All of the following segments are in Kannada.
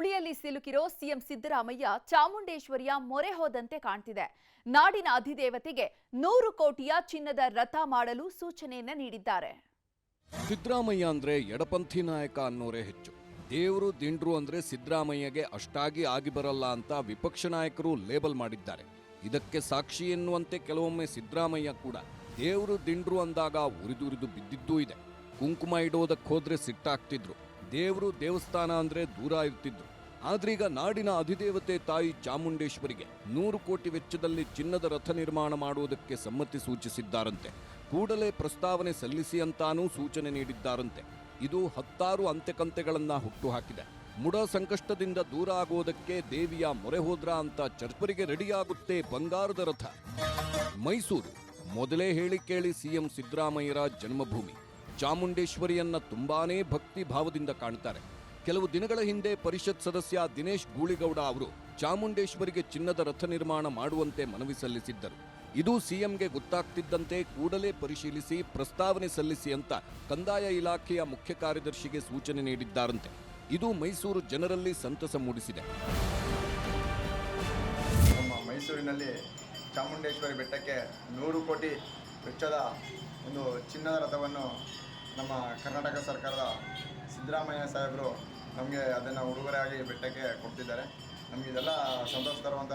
ಸುಳಿಯಲ್ಲಿ ಸಿಲುಕಿರೋ ಸಿಎಂ ಸಿದ್ದರಾಮಯ್ಯ ಚಾಮುಂಡೇಶ್ವರಿಯ ಮೊರೆ ಹೋದಂತೆ ಕಾಣ್ತಿದೆ. ನಾಡಿನ ಅಧಿದೇವತೆಗೆ ನೂರು ಕೋಟಿಯ ಚಿನ್ನದ ರಥ ಮಾಡಲು ಸೂಚನೆಯನ್ನ ನೀಡಿದ್ದಾರೆ. ಸಿದ್ದರಾಮಯ್ಯ ಅಂದ್ರೆ ಎಡಪಂಥಿ ನಾಯಕ ಅನ್ನೋರೇ ಹೆಚ್ಚು. ದೇವರು, ದಿಂಡ್ರು ಅಂದ್ರೆ ಸಿದ್ದರಾಮಯ್ಯಗೆ ಅಷ್ಟಾಗಿ ಆಗಿ ಬರಲ್ಲ ಅಂತ ವಿಪಕ್ಷ ನಾಯಕರು ಲೇಬಲ್ ಮಾಡಿದ್ದಾರೆ. ಇದಕ್ಕೆ ಸಾಕ್ಷಿ ಎನ್ನುವಂತೆ ಕೆಲವೊಮ್ಮೆ ಸಿದ್ದರಾಮಯ್ಯ ಕೂಡ ದೇವರು, ದಿಂಡ್ರು ಅಂದಾಗ ಉರಿದುರಿದು ಬಿದ್ದಿದ್ದೂ ಇದೆ. ಕುಂಕುಮ ಇಡೋದಕ್ಕೆ ಹೋದ್ರೆ ಸಿಟ್ಟಾಗ್ತಿದ್ರು. ದೇವರು ದೇವಸ್ಥಾನ ಅಂದ್ರೆ ದೂರ ಇರ್ತಿದ್ರು. ಆದ್ರೀಗ ನಾಡಿನ ಅಧಿದೇವತೆ ತಾಯಿ ಚಾಮುಂಡೇಶ್ವರಿಗೆ ನೂರು ಕೋಟಿ ವೆಚ್ಚದಲ್ಲಿ ಚಿನ್ನದ ರಥ ನಿರ್ಮಾಣ ಮಾಡುವುದಕ್ಕೆ ಸಮ್ಮತಿ ಸೂಚಿಸಿದ್ದಾರಂತೆ. ಕೂಡಲೇ ಪ್ರಸ್ತಾವನೆ ಸಲ್ಲಿಸಿ ಅಂತಾನೂ ಸೂಚನೆ ನೀಡಿದ್ದಾರಂತೆ. ಇದು ಹತ್ತಾರು ಹುಟ್ಟು ಹುಟ್ಟುಹಾಕಿದೆ. ಮುಡ ಸಂಕಷ್ಟದಿಂದ ದೂರ ಆಗುವುದಕ್ಕೆ ದೇವಿಯ ಮೊರೆ ಹೋದ್ರ ಅಂತ ಚರ್ಚರಿಗೆ ರೆಡಿಯಾಗುತ್ತೆ ಬಂಗಾರದ ರಥ. ಮೈಸೂರು ಮೊದಲೇ ಹೇಳಿ ಕೇಳಿ ಸಿಎಂ ಸಿದ್ದರಾಮಯ್ಯರ ಜನ್ಮಭೂಮಿ. ಚಾಮುಂಡೇಶ್ವರಿಯನ್ನ ತುಂಬಾನೇ ಭಕ್ತಿ ಭಾವದಿಂದ ಕಾಣ್ತಾರೆ. ಕೆಲವು ದಿನಗಳ ಹಿಂದೆ ಪರಿಷತ್ ಸದಸ್ಯ ದಿನೇಶ್ ಗೂಳಿಗೌಡ ಅವರು ಚಾಮುಂಡೇಶ್ವರಿಗೆ ಚಿನ್ನದ ರಥ ನಿರ್ಮಾಣ ಮಾಡುವಂತೆ ಮನವಿ ಸಲ್ಲಿಸಿದ್ದರು. ಇದು ಸಿಎಂಗೆ ಗೊತ್ತಾಗ್ತಿದ್ದಂತೆ ಕೂಡಲೇ ಪರಿಶೀಲಿಸಿ ಪ್ರಸ್ತಾವನೆ ಸಲ್ಲಿಸಿ ಅಂತ ಕಂದಾಯ ಇಲಾಖೆಯ ಮುಖ್ಯ ಕಾರ್ಯದರ್ಶಿಗೆ ಸೂಚನೆ ನೀಡಿದ್ದಾರಂತೆ. ಇದು ಮೈಸೂರು ಜನರಲ್ಲಿ ಸಂತಸ ಮೂಡಿಸಿದೆ. ನಮ್ಮ ಮೈಸೂರಿನಲ್ಲಿ ಚಾಮುಂಡೇಶ್ವರಿ ಬೆಟ್ಟಕ್ಕೆ ನೂರು ಕೋಟಿ ವೆಚ್ಚದ ಒಂದು ಚಿನ್ನದ ರಥವನ್ನು ನಮ್ಮ ಕರ್ನಾಟಕ ಸರ್ಕಾರದ ಸಿದ್ದರಾಮಯ್ಯ ಸಾಹೇಬರು ನಮಗೆ ಅದನ್ನು ಉಡುಗೊರೆಯಾಗಿ ಬೆಟ್ಟಕ್ಕೆ ಕೊಡ್ತಿದ್ದಾರೆ. ನಮಗೆ ಇದೆಲ್ಲ ಸಂತೋಷ ತರುವಂಥ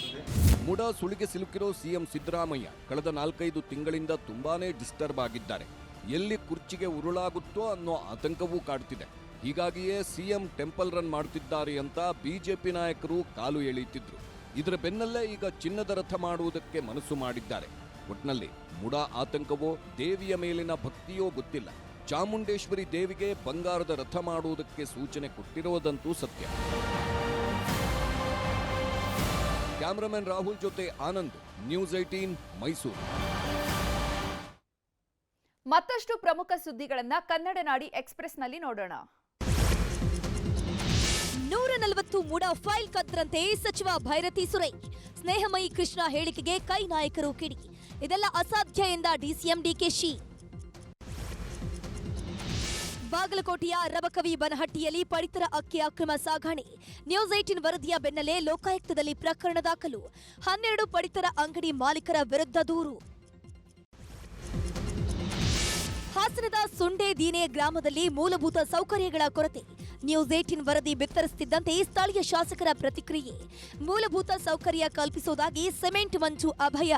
ಸುದ್ದಿ. ಮುಡ ಸುಳಿಗೆ ಸಿಲುಕಿರೋ ಸಿಎಂ ಸಿದ್ದರಾಮಯ್ಯ ಕಳೆದ ನಾಲ್ಕೈದು ತಿಂಗಳಿಂದ ತುಂಬಾನೇ ಡಿಸ್ಟರ್ಬ್ ಆಗಿದ್ದಾರೆ. ಎಲ್ಲಿ ಕುರ್ಚಿಗೆ ಉರುಳಾಗುತ್ತೋ ಅನ್ನೋ ಆತಂಕವೂ ಕಾಡ್ತಿದೆ. ಹೀಗಾಗಿಯೇ ಸಿಎಂ ಟೆಂಪಲ್ ರನ್ ಮಾಡುತ್ತಿದ್ದಾರೆ ಅಂತ ಬಿಜೆಪಿ ನಾಯಕರು ಕಾಲು ಎಳೆಯುತ್ತಿದ್ರು. ಇದರ ಬೆನ್ನಲ್ಲೇ ಈಗ ಚಿನ್ನದ ರಥ ಮಾಡುವುದಕ್ಕೆ ಮನಸ್ಸು ಮಾಡಿದ್ದಾರೆ. ಒಟ್ನಲ್ಲಿ ಮುಡ ಆತಂಕವೋ ದೇವಿಯ ಮೇಲಿನ ಭಕ್ತಿಯೋ ಗೊತ್ತಿಲ್ಲ. ಚಾಮುಂಡೇಶ್ವರಿ ದೇವಿಗೆ ಬಂಗಾರದ ರಥ ಮಾಡುವುದಕ್ಕೆ ಸೂಚನೆ ಕೊಟ್ಟಿರೋದಂತೂ ಸತ್ಯ. ಕ್ಯಾಮರಾಮನ್ ರಾಹುಲ್ ಜೊತೆ ಆನಂದ್ ನ್ಯೂಸ್ ಏಟೀನ್ ಮೈಸೂರು. ಮತ್ತಷ್ಟು ಪ್ರಮುಖ ಸುದ್ದಿಗಳನ್ನ ಕನ್ನಡ ನಾಡಿ ಎಕ್ಸ್ಪ್ರೆಸ್ನಲ್ಲಿ ನೋಡೋಣ. ನೂರ ನಲವತ್ತು ಮೂಡ ಫೈಲ್ ಕದ್ರಂತೆ ಸಚಿವ ಭೈರತಿ ಸುರೇಶ್. ಸ್ನೇಹಮಯಿ ಕೃಷ್ಣ ಹೇಳಿಕೆಗೆ ಕೈ ನಾಯಕರು ಕಿಡಿ. ಇದೆಲ್ಲ ಅಸಾಧ್ಯ ಎಂದ ಡಿಸಿಎಂ ಡಿಕೆಶಿ ಬಾಗಲಕೋಟೆಯ ರಬಕವಿ ಬನಹಟ್ಟಿಯಲ್ಲಿ ಪಡಿತರ ಅಕ್ಕಿ ಅಕ್ರಮ ಸಾಗಣೆ. ನ್ಯೂಸ್ ಏಟಿನ್ ವರದಿಯ ಬೆನ್ನಲ್ಲೇ ಲೋಕಾಯುಕ್ತದಲ್ಲಿ ಪ್ರಕರಣ ದಾಖಲು. ಹನ್ನೆರಡು ಪಡಿತರ ಅಂಗಡಿ ಮಾಲೀಕರ ವಿರುದ್ಧ ದೂರು. ಹಾಸನದ ಸುಂಡೆ ದೀನೆ ಗ್ರಾಮದಲ್ಲಿ ಮೂಲಭೂತ ಸೌಕರ್ಯಗಳ ಕೊರತೆ. ನ್ಯೂಸ್ ಏಟಿನ್ ವರದಿ ಬಿತ್ತರಿಸುತ್ತಿದ್ದಂತೆ ಸ್ಥಳೀಯ ಶಾಸಕರ ಪ್ರತಿಕ್ರಿಯೆ. ಮೂಲಭೂತ ಸೌಕರ್ಯ ಕಲ್ಪಿಸುವುದಾಗಿ ಸಿಮೆಂಟ್ ಮಂಜು ಅಭಯ.